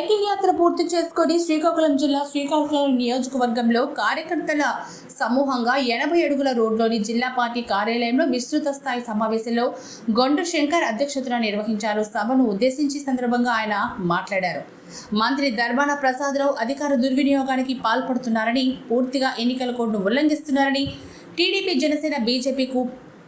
Cycle యాత్ర పూర్తి చేసుకొని శ్రీకాకుళం జిల్లా శ్రీకాకుళం నియోజకవర్గంలో కార్యకర్తల సమూహంగా ఎనభై అడుగుల రోడ్లోని జిల్లా పార్టీ కార్యాలయంలో విస్తృత స్థాయి సమావేశంలో గొండు శంకర్ అధ్యక్షతన నిర్వహించారు. సభను ఉద్దేశించి సందర్భంగా ఆయన మాట్లాడారు. మంత్రి దర్బాన ప్రసాదరావు అధికార దుర్వినియోగానికి పాల్పడుతున్నారని పూర్తిగా ఎన్నికల కోడ్ను ఉల్లంఘిస్తున్నారని టీడీపీ జనసేన బీజేపీకు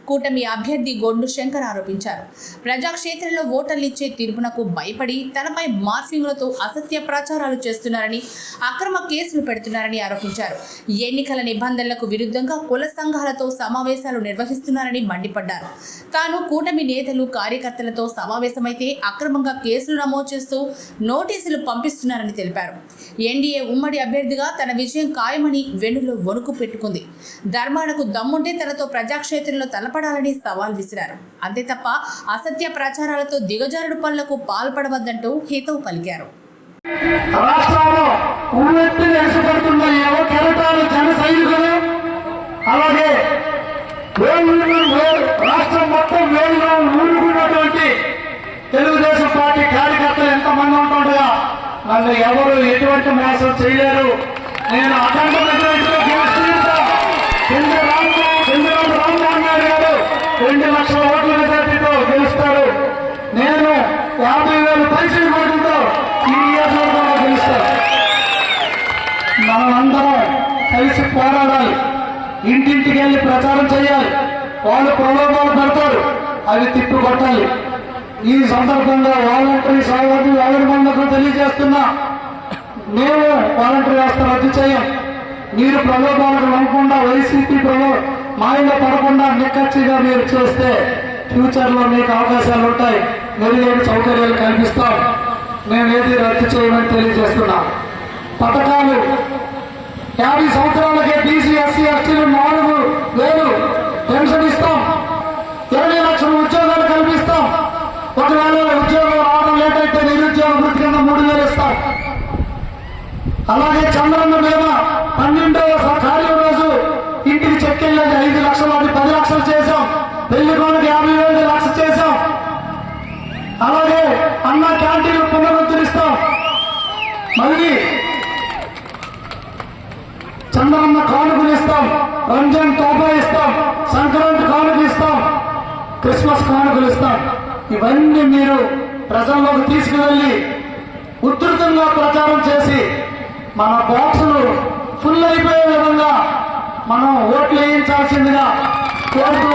కూటమి అభ్యర్థి గొండు శంకర్ ఆరోపించారు. ప్రజాక్షేత్రంలో ఓటర్లు ఇచ్చే తీర్పునకు భయపడి తనపై మార్ఫింగ్లతో అసత్య ప్రచారాలు చేస్తున్నారని అక్రమ కేసులు పెడుతున్నారని ఆరోపించారు. ఎన్నికల నిబంధనలకు విరుద్ధంగా కుల సంఘాలతో సమావేశాలు నిర్వహిస్తున్నారని మండిపడ్డారు. తాను కూటమి నేతలు కార్యకర్తలతో సమావేశమైతే అక్రమంగా కేసులు నమోదు చేస్తూ నోటీసులు పంపిస్తున్నారని తెలిపారు. ఎన్డీఏ ఉమ్మడి అభ్యర్థిగా తన విజయం ఖాయమని వెన్నులో వణుకు పెట్టుకుంది. ధర్మాలకు దమ్ముంటే తనతో ప్రజాక్షేత్రంలో బలపడాలని సవాల్ విసిరారు. అంతే తప్ప అసత్య ప్రచారాలతో దిగజారుడు పనులకు పాల్పడవద్దంటూ హితవు పలికారు. అలాగే రాష్ట్రం మొత్తం వేలుగా ఊరుకున్నటువంటి తెలుగుదేశం పార్టీ కార్యకర్తలు ఎంతమంది ఉంటుండగా నన్ను ఎవరు ఎటువంటి మోసం చేయలేరు. నేను అఖండ రెండు లక్షల ఓట్ల మెజార్టీతో గెలుస్తారు. నేను యాభై వేలు పైసలు కోట్లతో ఈ నియోజకవర్గంలో గెలుస్తాను. మనమందరం కలిసి పోరాడాలి. ఇంటింటికి వెళ్ళి ప్రచారం చేయాలి. వాళ్ళు ప్రలోభాలు పెడతారు. అవి తిప్పికొట్టాలి. ఈ సందర్భంగా వాలంటరీ సహోదరి ఎవరిమందరూ తెలియజేస్తున్నా. మేము వాలంటరీ వ్యవస్థ రద్దు చేయం. మీరు ప్రలోభాలకు నమ్మకుండా వైసీపీ ప్రలో మాయలో పడకుండా నిక్కచ్చిగా మీరు చేస్తే ఫ్యూచర్లో మీకు అవకాశాలు ఉంటాయి. మెరుగైన సౌకర్యాలు కల్పిస్తాం. మేమేది రద్దు చేయమని తెలియజేస్తున్నాం. పథకాలు యాభై సంవత్సరాలకే బీసీ ఎస్సీ ఎస్టీలు నాలుగు వేలు పెన్షన్ ఇస్తాం. ఇరవై లక్షల ఉద్యోగాలు కల్పిస్తాం. ఒకవేళ ఉద్యోగం రావడం లేటైతే నిరుద్యోగ వృత్తి కింద మూడు వేలు ఇస్తాం. అలాగే చంద్రన్న మీద పన్నెండవ కార్యం లక్షలు అది పది లక్షలు చేశాం. పెళ్ళి కొనకి యాభై వేలు లక్ష చేశాం. అలాగే అన్న క్యాంటీన్లు పునరుద్ధరిస్తాం. మళ్ళీ చంద్రన్న కానుకలు ఇస్తాం. రంజాన్ తోపా ఇస్తాం. సంక్రాంతి కానుకలు ఇస్తాం. క్రిస్మస్ కానుకలు ఇస్తాం. ఇవన్నీ మీరు ప్రజల్లోకి తీసుకువెళ్ళి ఉధృతంగా ప్రచారం చేసి మన బాక్సులు ఫుల్ అయిపోయే విధంగా మనం ఓట్లు వేయించాల్సిందిగా కోరుతూ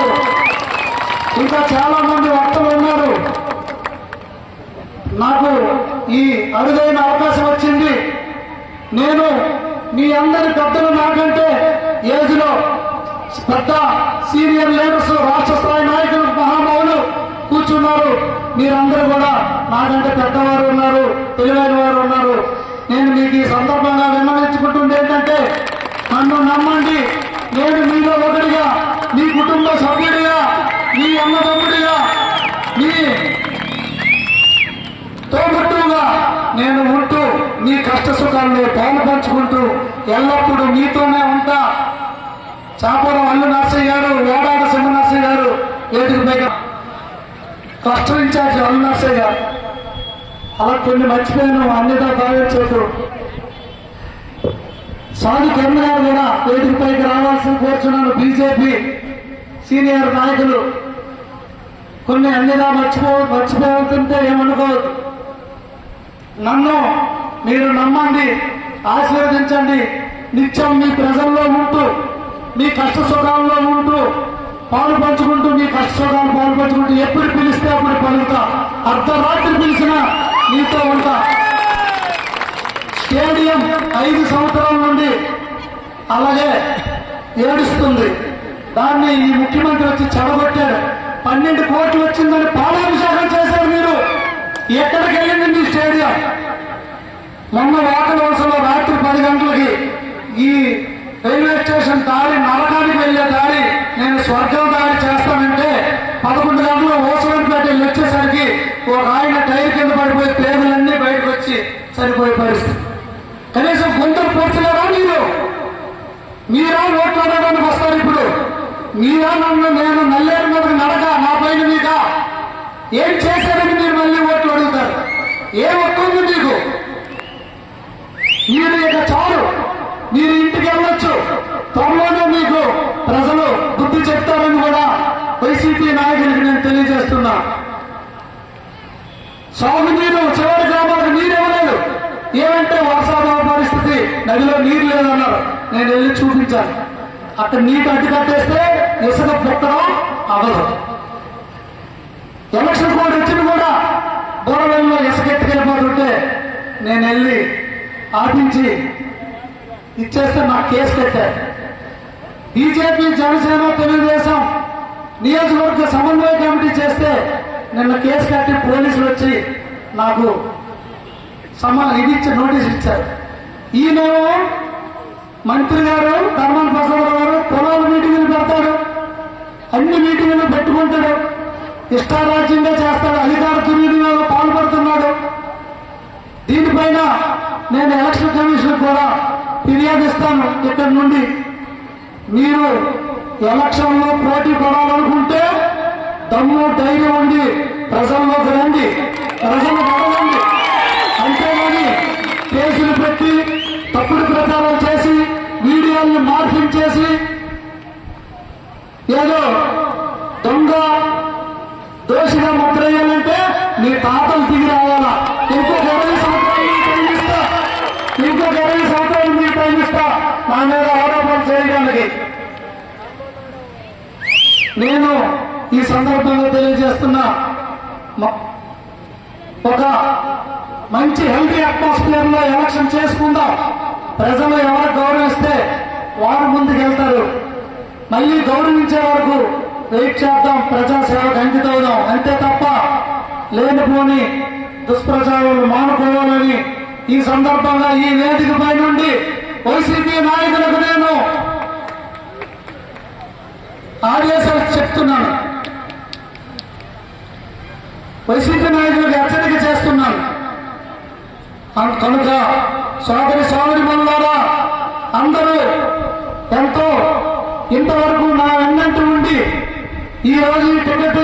ఇంకా చాలా మంది వక్తలు ఉన్నారు. నాకు ఈ అరుదైన అవకాశం వచ్చింది. నేను మీ అందరి పెద్దలు నాకంటే ఏజ్లో పెద్ద సీనియర్ లీడర్స్ రాష్ట్ర స్థాయి నాయకులు మహామౌలు కూర్చున్నారు. మీరందరూ కూడా నాకంటే పెద్దవారు ఉన్నారు తెలివైన వారు ఉన్నారు. నేను మీకు ఈ సందర్భంగా విన్నవించుకుంటుంది ఏంటంటే నన్ను నమ్మండి నేను మీలో ఒకటిగా మీ కుటుంబ సభ్యుడిగా మీ అన్నదమ్ముడిగా మీ తోబుట్టుగా నేను ఉంటూ మీ కష్ట సుఖాల్లో పాలు పంచుకుంటూ ఎల్లప్పుడూ మీతోనే ఉంటా. చాపురం అల్లు నర్సయ్య గారు వేడాడ సింహ నర్సయ్య గారు వేదిక పైన కష్టం ఇన్ఛార్జ్ అల్లు నర్సయ్య గారు. అలా కొన్ని మర్చిపోయాను అన్నిటా భావించదు సాధు కర్మగారు కూడా వేదికపైకి రావాల్సిన కోరుచున్నాను బీజేపీ సీనియర్ నాయకులు. కొన్ని అన్నిగా మర్చిపో మర్చిపోతుంటే ఏమనుకోవద్దు. నన్ను మీరు నమ్మండి ఆశీర్వదించండి. నిత్యం మీ ప్రజల్లో ఉంటూ మీ కష్ట సుఖాల్లో ఉంటూ పాలు పంచుకుంటూ మీ కష్ట సుఖాలు పాలు పంచుకుంటూ ఎప్పుడు పిలిస్తే అప్పుడు పలుకుతా. అర్ధరాత్రి పిలిచినా మీతో ఉంటా. స్టేడియం ఐదు సంవత్సరాలు అలాగే ఏడుస్తుంది. దాన్ని ఈ ముఖ్యమంత్రి వచ్చి చెడగొట్టారు పన్నెండు కోట్లు వచ్చిందని పాలాభిషేకం చేశారు మీరు. ఎక్కడికి వెళ్ళింది మీ స్టేడియం? మొన్న వాటర్ వలసలో రాత్రి పది గంటలకి ఈ రైల్వే స్టేషన్ దారి నరకానికి వెళ్ళే దారి నేను స్వర్గం దారి చేస్తానంటే పదకొండు గంటలు ఓసలంపేట వెళ్ళి వచ్చేసరికి ఒక ఆయన టైర్ కింద పడిపోయి పేదలన్నీ బయటకు వచ్చి సరిపోయే పరిస్థితి. కనీసం గుంతలు పూర్చలేరా మీరు మీరా ఓట్లు అడగడానికి వస్తారు ఇప్పుడు మీరా నన్ను నేను నల్లేరు మీదకి నడక నా పైన మీద ఏం చేశారని మీరు మళ్ళీ ఓట్లు అడుగుతారు? ఏం హక్కు ఉంది మీరు ఇక చాలు. మీరు ఇంటికి వెళ్ళొచ్చు. త్వరలోనే మీకు ప్రజలు బుద్ధి చెప్తారని కూడా వైసీపీ నాయకులకు నేను తెలియజేస్తున్నా. సాగునీరు చివరి గ్రామాలకు నీరు ఇవ్వలేదు. ఏమంటే వర్షాభావ పరిస్థితి నదిలో నీరు లేదన్నారు. నేను వెళ్ళి చూపించాను. అక్కడ నీటి అడ్డు కట్టేస్తే ఇసుక పుట్టడం అవదు ఎలక్షన్ కోడ్ వచ్చిన కూడా బోరవెల్లో ఇసుక ఎత్తుకెళ్ళిపోతుంటే నేను వెళ్ళి ఆపించి ఇచ్చేస్తే నాకు కేసు పెట్టారు బీజేపీ జనసేన తెలుగుదేశం నియోజకవర్గ సమన్వయ కమిటీ చేస్తే నిన్న కేసు కట్టి పోలీసులు వచ్చి నాకు సమా ఇది ఇచ్చి నోటీస్ ఇచ్చారు. ఈయనేమో మంత్రి గారు ధర్మాన ప్రసాద్ గారు పొలాల మీటింగ్లు పెడతారు అన్ని మీటింగులు పెట్టుకుంటాడు. ఇష్టారాజ్యంగా చేస్తాడు. అధికార దుర్వినియోగం పాల్పడుతున్నాడు. దీనిపైన నేను ఎలక్షన్ కమిషన్ కూడా ఫిర్యాదిస్తాను ఇక్కడి నుండి. మీరు ఎలక్షన్లో పోటీ పడాలనుకుంటే తాతలు తిరిగి రావాలా? ఇంకొక ఇరవై సంవత్సరాలు మీకు టైం ఇస్తా. ఇంకొక ఇరవై సంవత్సరాలు మీకు టైం ఇస్తా. నా మీద ఆరోపణ చేయడానికి. నేను ఈ సందర్భంగా తెలియజేస్తున్నా ఒక మంచి హెల్తీ అట్మాస్ఫియర్లో ఎలక్షన్ చేసుకుందాం. ప్రజలు ఎవరు గౌరవిస్తే వారు ముందుకు వెళ్తారు మళ్ళీ గౌరవించే వరకు వెయిట్ చేద్దాం. ప్రజాసేవకు అంకితం అవుదాం అంతే లేనిపోని దుష్ప్రచారాలు మానుకోవాలని ఈ సందర్భంగా ఈ వేదికపై నుండి వైసీపీ నాయకులకు నేను ఆదేశాలు చెప్తున్నాను. వైసీపీ నాయకులకు హెచ్చరిక చేస్తున్నాను. కనుక సోదరి సోదరి మనులారా అందరూ ఎంతో ఇంతవరకు నా వెన్నంటి ఉండి ఈ రోజు ఈ టికెట్